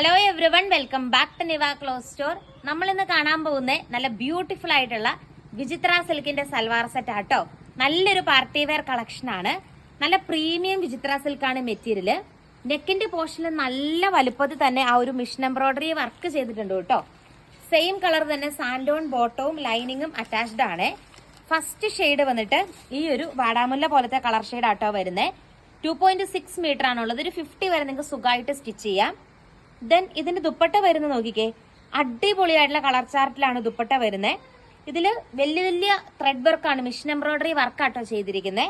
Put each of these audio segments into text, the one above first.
Hello everyone welcome back to Niva clothes store നമ്മൾ ഇന്ന് കാണാൻ പോകുന്ന നല്ല ബ്യൂട്ടിഫുൾ ആയിട്ടുള്ള വിചിത്ര സിൽക്കിന്റെ സൽവാർ സെറ്റ് ആട്ടോ. നല്ലൊരു പാർട്ടി വെയർ കളക്ഷൻ ആണ്. നല്ല പ്രീമിയം വിചിത്ര സിൽക്കാണ് മെറ്റീരിയൽ നെക്കിന്റെ പോർഷനിൽ നല്ല വലുപ്പത്തിൽ തന്നെ ആ ഒരു മിഷൻ എംബ്രോയിഡറി വർക്ക് ചെയ്തിട്ടുണ്ട് കേട്ടോ. സെയിം കളർ തന്നെ സാൻഡോൺ ബോട്ടവും ലൈനിങ്ങും അറ്റാച്ച്ഡ് ആണ്. ഫസ്റ്റ് ഷെയ്ഡ് വന്നിട്ട് ഈ ഒരു വാടാമുല്ല പോലത്തെ കളർ ഷെയ്ഡ് ആട്ടോ വരുന്നത് ടു പോയിന്റ് സിക്സ് മീറ്റർ ആണുള്ളത്. ഒരു ഫിഫ്റ്റി വരെ നിങ്ങൾക്ക് സുഖമായിട്ട് സ്റ്റിച്ച് ചെയ്യാം. ദെൻ ഇതിന്റെ ദുപ്പട്ട വരുന്ന നോക്കിക്കേ. അടിപൊളിയായിട്ടുള്ള കളർ ചാർട്ടിലാണ് ദുപ്പട്ട വരുന്നത് ഇതിൽ വലിയ വലിയ ത്രെഡ് വർക്കാണ് മിഷൻ എംബ്രോയിഡറി വർക്കാട്ടോ ചെയ്തിരിക്കുന്നത്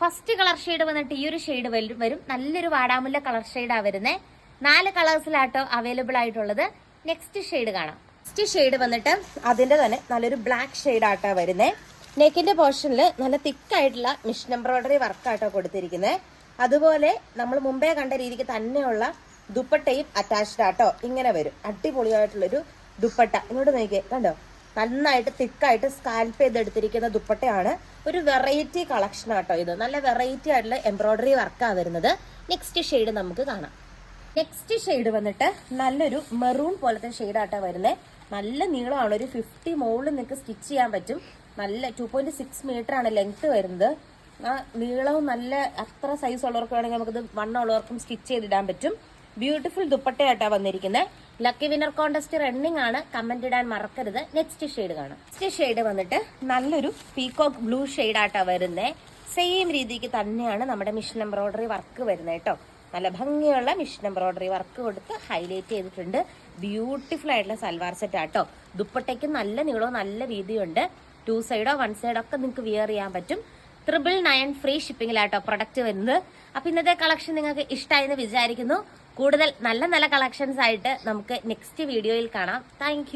ഫസ്റ്റ് കളർ ഷെയ്ഡ് വന്നിട്ട് ഈ ഒരു ഷെയ്ഡ് വരും. നല്ലൊരു വാടാമുല്ല കളർ ഷെയ്ഡാണ് വരുന്നത് നാല് കളേഴ്സിലാട്ടോ അവൈലബിൾ ആയിട്ടുള്ളത്. നെക്സ്റ്റ് ഷെയ്ഡ് കാണാം. നെക്സ്റ്റ് ഷെയ്ഡ് വന്നിട്ട് അതിന്റെ തന്നെ നല്ലൊരു ബ്ലാക്ക് ഷെയ്ഡ് ആട്ടോ വരുന്നത് നെക്കിന്റെ പോർഷനിൽ നല്ല തിക്കായിട്ടുള്ള മിഷൻ എംബ്രോയിഡറി വർക്കാട്ടോ കൊടുത്തിരിക്കുന്നത് അതുപോലെ നമ്മൾ മുമ്പേ കണ്ട രീതിക്ക് തന്നെയുള്ള ദുപ്പട്ടയും അറ്റാച്ച്ഡ് ആട്ടോ. ഇങ്ങനെ വരും. അടിപൊളിയായിട്ടുള്ളൊരു ദുപ്പട്ട. ഇങ്ങോട്ട് നോക്കിയേ. കണ്ടോ? നന്നായിട്ട് തിക്കായിട്ട് സ്കാൽപ്പ് ചെയ്തെടുത്തിരിക്കുന്ന ദുപ്പട്ടയാണ്. ഒരു വെറൈറ്റി കളക്ഷൻ ആട്ടോ ഇത്. നല്ല വെറൈറ്റി ആയിട്ടുള്ള എംബ്രോയിഡറി വർക്കാണ് വരുന്നത്. നെക്സ്റ്റ് ഷെയ്ഡ് നമുക്ക് കാണാം. നെക്സ്റ്റ് ഷെയ്ഡ് വന്നിട്ട് നല്ലൊരു മെറൂൺ പോലത്തെ ഷെയ്ഡാട്ടോ വരുന്നത് നല്ല നീളമാണ്. ഒരു ഫിഫ്റ്റി മുകളിൽ നിങ്ങൾക്ക് സ്റ്റിച്ച് ചെയ്യാൻ പറ്റും. നല്ല ടു പോയിന്റ് സിക്സ് മീറ്റർ ആണ് ലെങ്ത് വരുന്നത്. ആ നീളവും നല്ല അത്ര സൈസ് ഉള്ളവർക്ക് വേണമെങ്കിൽ നമുക്കിത് വണ്ണമുള്ളവർക്കും സ്റ്റിച്ച് ചെയ്തിടാൻ പറ്റും. ബ്യൂട്ടിഫുൾ ദുപ്പട്ടയായിട്ടാ വന്നിരിക്കുന്നത് ലക്കി വിന്നർ കോണ്ടസ്റ്റ് റണ്ണിംഗ് ആണ്. കമന്റ് ഇടാൻ മറക്കരുത്. നെക്സ്റ്റ് ഷെയ്ഡ് കാണാം. നെക്സ്റ്റ് ഷെയ്ഡ് വന്നിട്ട് നല്ലൊരു പീകോക്ക് ബ്ലൂ ഷെയ്ഡായിട്ടാ വരുന്നത് സെയിം രീതിക്ക് തന്നെയാണ് നമ്മുടെ മിഷൻ എംബ്രോയിഡറി വർക്ക് വരുന്നത് കേട്ടോ നല്ല ഭംഗിയുള്ള മിഷൻ എംബ്രോയിഡറി വർക്ക് കൊടുത്ത് ഹൈലൈറ്റ് ചെയ്തിട്ടുണ്ട്. ബ്യൂട്ടിഫുൾ ആയിട്ടുള്ള സൽവാർ സെറ്റ് ആട്ടോ. ദുപ്പട്ടയ്ക്ക് നല്ല നീളവും നല്ല വീതിയുണ്ട്. ടു സൈഡോ വൺ സൈഡോ ഒക്കെ നിങ്ങൾക്ക് വിയർ ചെയ്യാൻ പറ്റും. ത്രിബിൾ നയൻ ഫ്രീ ഷിപ്പിംഗിലാട്ടോ പ്രൊഡക്റ്റ് വരുന്നത്. അപ്പൊ ഇന്നത്തെ കളക്ഷൻ നിങ്ങൾക്ക് ഇഷ്ടമായി എന്ന് വിചാരിക്കുന്നു. കൂടുതൽ നല്ല നല്ല കളക്ഷൻസ് ആയിട്ട് നമുക്ക് നെക്സ്റ്റ് വീഡിയോയിൽ കാണാം. താങ്ക്